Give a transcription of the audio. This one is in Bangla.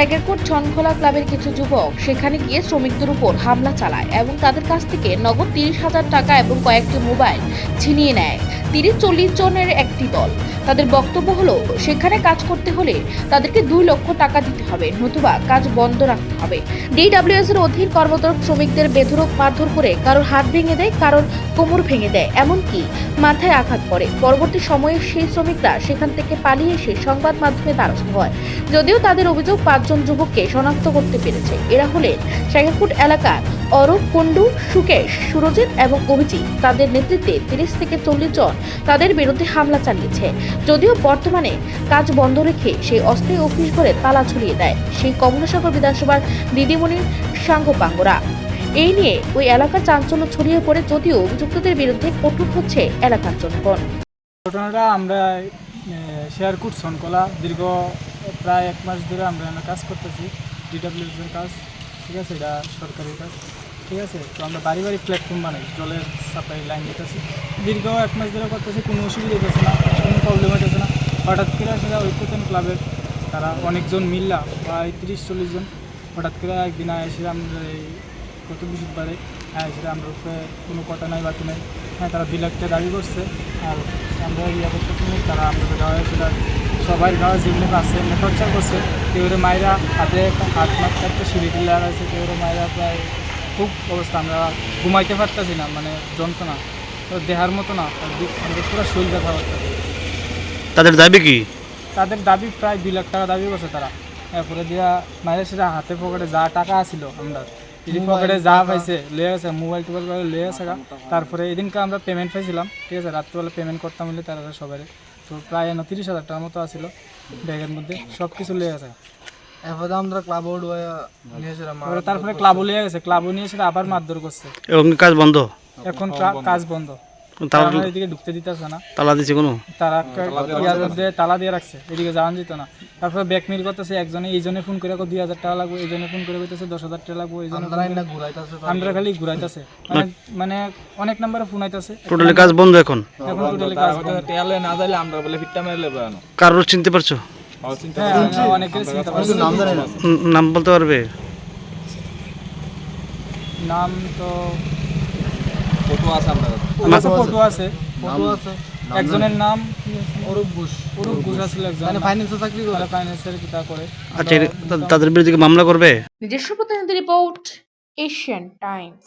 ট্যাগেরকোট ছনখোলা ক্লাবের কিছু যুবক সেখানে গিয়ে শ্রমিকদের উপর হামলা চালায় এবং তাদের কাছ থেকে নগদ তিরিশ হাজার টাকা এবং কয়েকটি মোবাইল ছিনিয়ে নেয়। তিরিশ চল্লিশ জনের একটি দল। তাদের বক্তব্য হলো, সেখানে কাজ করতে হলে তাদেরকে দুই লক্ষ টাকা দিতে হবে, নতুবা কাজ বন্ধ রাখতে হবে। ডিডাব্লিউএস এর অধীন কর্মরত শ্রমিকদের বেধরক মারধর করে কারোর হাত ভেঙে দেয়, কারোর কোমর ভেঙে দেয়, এমনকি মাথায় আঘাত করে। পরবর্তী সময়ে সেই শ্রমিকরা সেখান থেকে পালিয়ে এসে সংবাদ মাধ্যমে দ্বারস্থ হয়। যদিও তাদের অভিযোগ পাঁচজন যুবককে শনাক্ত করতে পেরেছে। এরা হলেন শাহিরপুট এলাকার অরূপ কুণ্ডু, সুকেশ, সুরজিৎ এবং অভিজিৎ। তাদের নেতৃত্বে তিরিশ থেকে চল্লিশ জন তাদের বিরুদ্ধে হামলা চালিয়েছে। যদিও বর্তমানে কাজ বন্ধ রেখে সেই অস্থায়ী অফিস ঘরে তালা ছড়িয়ে দেয় সেই কমলাসাগর বিধানসভার দিদিমণির সাঙ্গপাঙ্গরা। এই নিয়ে ওই এলাকার চাঞ্চল্য ছড়িয়ে পড়ে যদিও অভিযুক্তদের বিরুদ্ধে কঠোর হচ্ছে এলাকার জনগণ। ঘটনাটা আমরা শেয়ারকুট সনকলা দীর্ঘ প্রায় এক মাস ধরে আমরা এখানে কাজ করতেছি ডিডাব্লিউএসের কাজ, ঠিক আছে? এটা সরকারি কাজ, ঠিক আছে? তো আমরা বাড়ি বাড়ি প্ল্যাটফর্ম বানাই, জলের সাপ্লাই লাইন দিতেছি। দীর্ঘ এক মাস ধরে করতেছি, কোনো অসুবিধা হইতেছে না। প্রবলেম হইতেছে না। হঠাৎ করে সেটা ঐক্যতন ক্লাবের। তারা অনেকজন মিললা, প্রায় তিরিশ, চল্লিশ জন। হঠাৎ করে একদিন এসে আমরা এই গত বৃহস্পতিবারে হ্যাঁ সেটা আমরা কোনো কথা নাই, বাকি নাই। হ্যাঁ তারা দুই দাবি করছে। আর আমরা ইয়া করতেছি তারা আমাদের গাঁয়ে সেটা সবাই গাঁয়ে যেগুলো আছে এমনি টর্চার করছে। কেউ মায়েরা হাতে একটা হাত মাত্র একটা সিঁড়ি আর আছে কেউ মায়েরা প্রায় খুব অবস্থা, আমরা ঘুমাইতে পারতেছি না মানে যন্ত্রণা। দেহার মতো না আমাদের পুরো শরীর ব্যথা করতেছে। তাদের দাবি কি? তাদের দাবি প্রায় দুই লাখ টাকা দাবি করছে তারা। এরপরে দিয়া মায়ের সেটা হাতে পকেটে যা টাকা আছিল আমরা এই পকেটে যা পাইছে লয়ে গেছে মোবাইল টোবাইল করে লয়ে গেছে তারপরে এদিনকে আমরা পেমেন্ট পাইছিলাম ঠিক আছে রাত্রিবেলা পেমেন্ট করতাম বলে তারা সবাই তো প্রায় তিরিশ হাজার টাকার মতো আছিল ব্যাগের মধ্যে সব কিছু লয়ে গেছে এরপরে আমরা ক্লাব নিয়েছিলাম তারপরে তারপরে ক্লাবও লিয়ে গেছে ক্লাবও নিয়ে সেটা আবার মারধর করছে। এবং কাজ বন্ধ? এখন কাজ বন্ধ। তালা এদিকে ঢুকতে দিতেছে না। তালা দিছে কোনো? তারা ইয়ার মধ্যে তালা দিয়ে রাখছে এদিকে যাওয়ান যেত না। তারপরে ব্যাক মিল করতেছে একজনে এই জনে ফোন করে দুই হাজার টাকা লাগবে এই জনে ফোন করে কইতেছে দশ হাজার টাকা লাগবে এই জনে আমরা ঘুরাইতেছে আমরা খালি ঘুরাইতেছে। মানে মানে অনেক নাম্বারে ফোন আইতাছে। টোটালি কাজ বন্ধ এখন? এখন টোটালি কাজ বন্ধ। না যাইলে আমরা বলে ফিটটা মেরে লেবে কারোর চিনতে পারছ? হ্যাঁ অনেকের চিন্তা পারছি। নাম জানি নাম বলতে পারবে? নাম তো ফটো আছে আপনার কাছে ফটো আছে। ফটো আছে। একজনের নাম অরূপ ঘোষ। অরূপ ঘোষ আছিল একজন। মানে ফাইন্যান্সে চাকরি করে? ফাইন্যান্সের কিতা করে? আচ্ছা তাদের বিরুদ্ধে মামলা করবে? নিজস্ব প্রতিনিধি রিপোর্ট এশিয়ান টাইমস